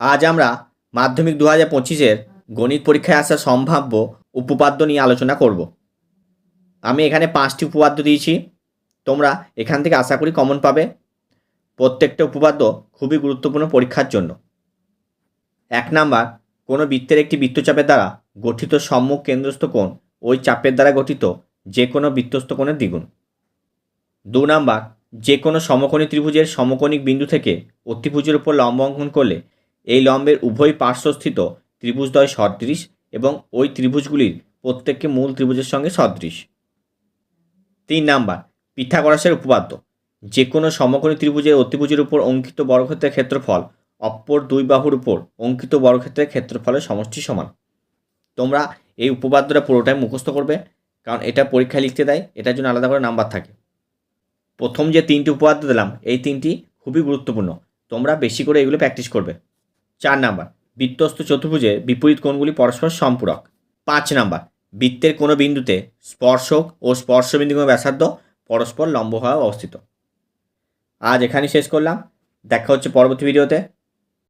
আজ আমরা মাধ্যমিক দু হাজার পঁচিশের গণিত পরীক্ষায় আসা সম্ভাব্য উপপাদ্য নিয়ে আলোচনা করব। আমি এখানে পাঁচটি উপপাদ্য দিয়েছি। তোমরা এখান থেকে আশা করি কমন পাবে। প্রত্যেকটা উপপাদ্য খুবই গুরুত্বপূর্ণ পরীক্ষার জন্য। এক নাম্বার, কোনো বৃত্তের একটি বৃত্তচাপের দ্বারা গঠিত সম্মুখ কেন্দ্রস্থ কোণ ওই চাপের দ্বারা গঠিত যে কোনো বৃত্তস্থ কোণের দ্বিগুণ। দু নাম্বার যে কোনো সমকোণী ত্রিভুজের সমকোণিক বিন্দু থেকে অতিভুজের উপর লম্ব অঙ্কন করলে এই লম্বের উভয় পার্শ্বস্থিত ত্রিভুজদ্বয় সদৃশ এবং ওই ত্রিভুজগুলির প্রত্যেককে মূল ত্রিভুজের সঙ্গে সদৃশ। তিন নাম্বার, পিথাগোরাসের উপপাদ্য। যে কোনো সমকোণী ত্রিভুজের অতিভুজের উপর অঙ্কিত বর্গক্ষেত্রের ক্ষেত্রফল অপর দুই বাহুর উপর অঙ্কিত বর্গক্ষেত্রের ক্ষেত্রফলের সমষ্টি সমান। তোমরা এই উপপাদ্যটা পুরোটাই মুখস্থ করবে, কারণ এটা পরীক্ষায় লিখতে দেয়, এটার জন্য আলাদা করে নাম্বার থাকে। প্রথম যে তিনটি উপপাদ্য দিলাম, এই তিনটি খুবই গুরুত্বপূর্ণ। তোমরা বেশি করে এগুলো প্র্যাকটিস করবে। চার নাম্বার বৃত্তস্থ চতুর্ভুজের বিপরীত কোণগুলি পরস্পর সম্পূরক। পাঁচ নাম্বার, বৃত্তের কোনো বিন্দুতে স্পর্শক ও স্পর্শবিন্দু ব্যাসার্ধ পরস্পর লম্ব হওয়া অবস্থিত। আজ এখানেই শেষ করলাম। দেখা হচ্ছে পরবর্তী ভিডিওতে।